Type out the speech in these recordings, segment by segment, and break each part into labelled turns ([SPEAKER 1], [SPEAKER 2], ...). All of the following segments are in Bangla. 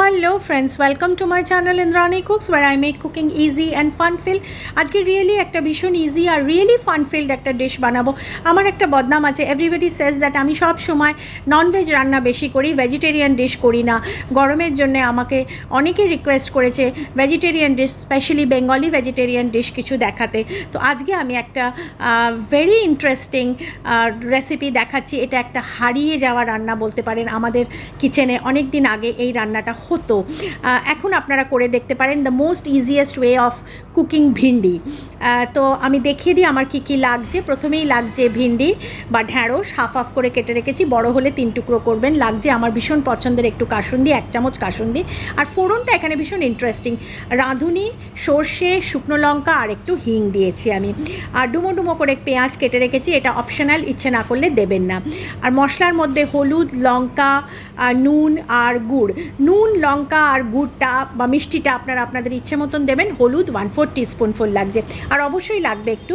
[SPEAKER 1] Hello friends welcome to my channel Indrani cooks where I make cooking easy and fun filled আজকে রিয়েলি একটা ভীষণ ইজি আর রিয়েলি ফান ফিল্ড একটা ডিশ বানাবো। আমার একটা বদনাম আছে। এভরিবডি সেজ দ্যাট আমি সব সময় ননভেজ রান্না বেশি করি ভেজিটেরিয়ান ডিশ করি না। গরমের জন্য আমাকে অনেকে রিকোয়েস্ট করেছে vegetarian dish specially Bengali vegetarian dish কিছু দেখাতে। তো আজকে আমি একটা ভেরি ইন্টারেস্টিং রেসিপি দেখাচ্ছি। এটা একটা হারিয়ে যাওয়া রান্না বলতে পারেন। আমাদের কিচেনে অনেক দিন আগে এই রান্নাটা হতো। এখন আপনারা করে দেখতে পারেন the most easiest way of cooking bhindi তো আমি দেখিয়ে দিই আমার কি কি লাগছে। প্রথমেই লাগছে ভিন্ডি বা ঢ্যাঁড়স হাফ হাফ করে কেটে রেখেছি। বড় হলে তিন টুকরো করবেন। লাগছে আমার ভীষণ পছন্দের একটু কাসুন্দি, এক চামচ কাসুন্দি। আর ফোড়নটা এখানে ভীষণ ইন্টারেস্টিং রাঁধুনি, সর্ষে, শুকনো লঙ্কা আর একটু হিং দিয়েছি আমি। আর ডুমো ডুমো করে পেঁয়াজ কেটে রেখেছি। এটা অপশনাল ইচ্ছে না করলে দেবেন না। আর মশলার মধ্যে হলুদ, লঙ্কা নুন আর গুড়। নুন লঙ্কা আর গুড়টা বা মিষ্টিটা আপনারা আপনাদের ইচ্ছে মতন দেবেন। হলুদ ওয়ান ফোর টিস্পুনফুল লাগছে। আর অবশ্যই লাগবে একটু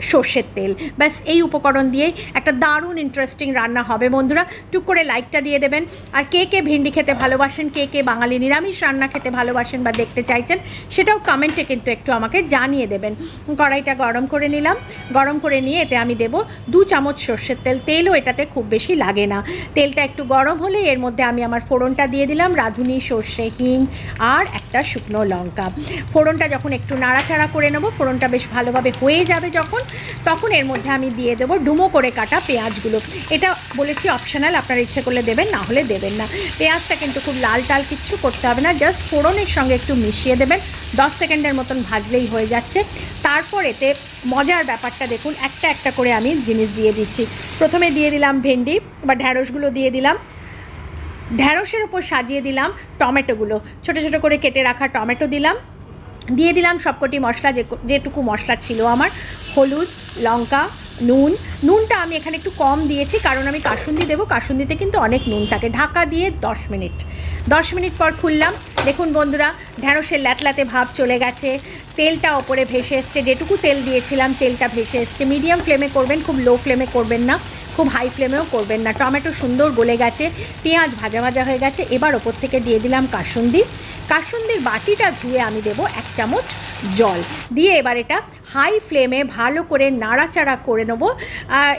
[SPEAKER 1] সর্ষের তেল। ব্যাস, এই উপকরণ দিয়েই একটা দারুণ ইন্টারেস্টিং রান্না হবে। বন্ধুরা, টুক করে লাইকটা দিয়ে দেবেন। আর কে কে ভিন্ডি খেতে ভালোবাসেন, কে কে বাঙালি নিরামিষ রান্না খেতে ভালোবাসেন বা দেখতে চাইছেন, সেটাও কমেন্টে কিন্তু একটু আমাকে জানিয়ে দেবেন। কড়াইটা গরম করে নিলাম। গরম করে নিয়ে এতে আমি দেব দু চামচ সর্ষের তেল। তেলও এটাতে খুব বেশি লাগে না। তেলটা একটু গরম হলে এর মধ্যে আমি আমার ফোড়নটা দিয়ে দিলাম, রাঁধুনি, সর্ষে, হিং আর একটা শুকনো লঙ্কা। ফোড়নটা যখন একটু নাড়াচাড়া করে নেব, ফোড়নটা বেশ ভালোভাবে হয়ে যাবে যখন। তখন এর মধ্যে আমি দিয়ে দেবো ডুমো করে কাটা পেঁয়াজগুলো। এটা বলেছি অপশনাল আপনার ইচ্ছে করলে দেবেন, না হলে দেবেন না। পেঁয়াজটা কিন্তু খুব লাল টাল কিচ্ছু করতে হবে না জাস্ট ফোড়নের সঙ্গে একটু মিশিয়ে দেবেন। দশ সেকেন্ডের মতন ভাজলেই হয়ে যাচ্ছে। তারপর এতে মজার ব্যাপারটা দেখুন, একটা একটা করে আমি জিনিস দিয়ে দিচ্ছি। প্রথমে দিয়ে দিলাম ভেন্ডি, বা ঢ্যাঁড়সগুলো দিয়ে দিলাম। ঢ্যাঁড়সের ওপর সাজিয়ে দিলাম টমেটোগুলো। ছোটো ছোটো করে কেটে রাখা টমেটো দিলাম। দিয়ে দিলাম সবকটি মশলা, যে যেটুকু মশলা ছিল আমার। হলুদ, লঙ্কা, নুন। নুনটা আমি এখানে একটু কম দিয়েছি, কারণ আমি কাসুন্দি দেবো। কাসুন্দিতে কিন্তু অনেক নুন থাকে। ঢাকা দিয়ে দশ মিনিট। দশ মিনিট পর খুললাম। দেখুন বন্ধুরা ঢ্যাঁড়সের ল্যাটলাতে ভাব চলে গেছে। তেলটা ওপরে ভেসে এসছে। যেটুকু তেল দিয়েছিলাম, তেলটা ভেসে এসছে। মিডিয়াম ফ্লেমে করবেন, খুব লো ফ্লেমে করবেন না। খুব হাই ফ্লেমেও করবেন না। টমেটো সুন্দর গলে গেছে, পেঁয়াজ ভাজা ভাজা হয়ে গেছে, এবার ওপর থেকে দিয়ে দিলাম কাসুন্দি। কাসুন্দির বাটিটা ধুয়ে আমি দেবো এক চামচ জল। দিয়ে এবার এটা হাই ফ্লেমে ভালো করে নাড়াচাড়া করে নেব।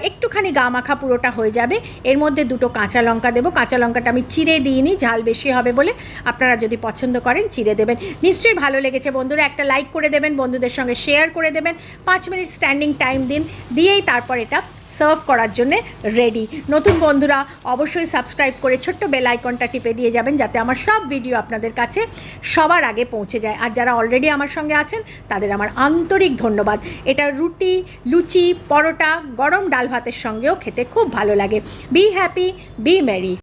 [SPEAKER 1] একটুখানি গা মাখা পুরোটা হয়ে যাবে। এর মধ্যে দুটো কাঁচা লঙ্কা দেবো। কাঁচা লঙ্কাটা আমি চিড়ে দিইনি, ঝাল বেশি হবে বলে। আপনারা যদি পছন্দ করেন, চিড়ে দেবেন। নিশ্চয়ই ভালো লেগেছে বন্ধুরা। একটা লাইক করে দেবেন, বন্ধুদের সঙ্গে শেয়ার করে দেবেন। পাঁচ মিনিট স্ট্যান্ডিং টাইম দিন। দিয়েই তারপর এটা সার্ভ করার জন্য রেডি নতুন বন্ধুরা, অবশ্যই সাবস্ক্রাইব করে ছোট্ট বেল আইকনটা টিপে দিয়ে যাবেন যাতে আমার সব ভিডিও আপনাদের কাছে সবার আগে পৌঁছে যায়। আর যারা অলরেডি আমার সঙ্গে আছেন, তাদের আমার আন্তরিক ধন্যবাদ। এটা রুটি, লুচি, পরোটা, গরম ডাল ভাতের সঙ্গেও খেতে খুব ভালো লাগে। Be happy be Mary